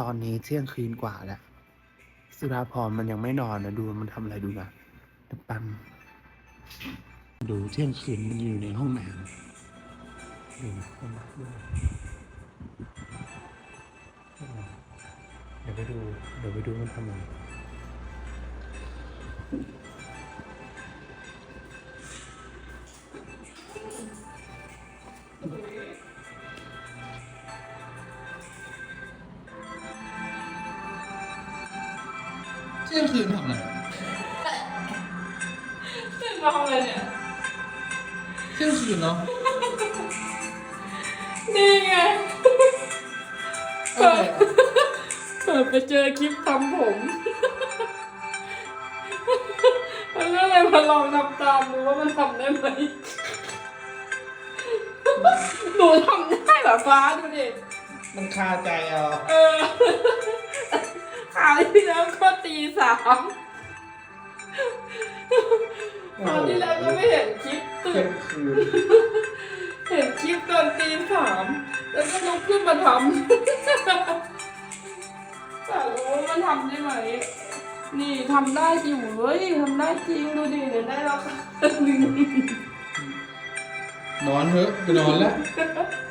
ตอนนี้เที่ยงคืนกว่าแล้ว สุราพรมันยังไม่นอนนะดูมันทำอะไรดูนะปังดูเที่ยงคืนมันอยู่ในห้องน้ำดูนะดูนะเดี๋ยวไปดู เดี๋ยวไปดูมันทำอะไร เที่ยงคืนทำอะไรตื่นมาทำอะไรเนี่ยเที่ยงคืนเนาะนี่ไงอะไรเปิดไปเจอคลิปทำผมแล้วก็เลยมาลองทำตามดูว่ามันทำได้ไหมหนูทำได้แบบฟ้าดูดิมันคาใจอะเออามคราวที่แล้วก็ไม่เห็นคลิปตื่เที่ยนงคืนเห็นคลิปตอนตีสามแล้วก็ลุกขึ้นมาทำแต่รู้ว่ามันทำได้ไหม นี่ทำได้อยู่เว้ยทำได้จริงดูดิเดี๋ยวได้ราคาหนึ่งนอนเถอะไปนอนแล้วเ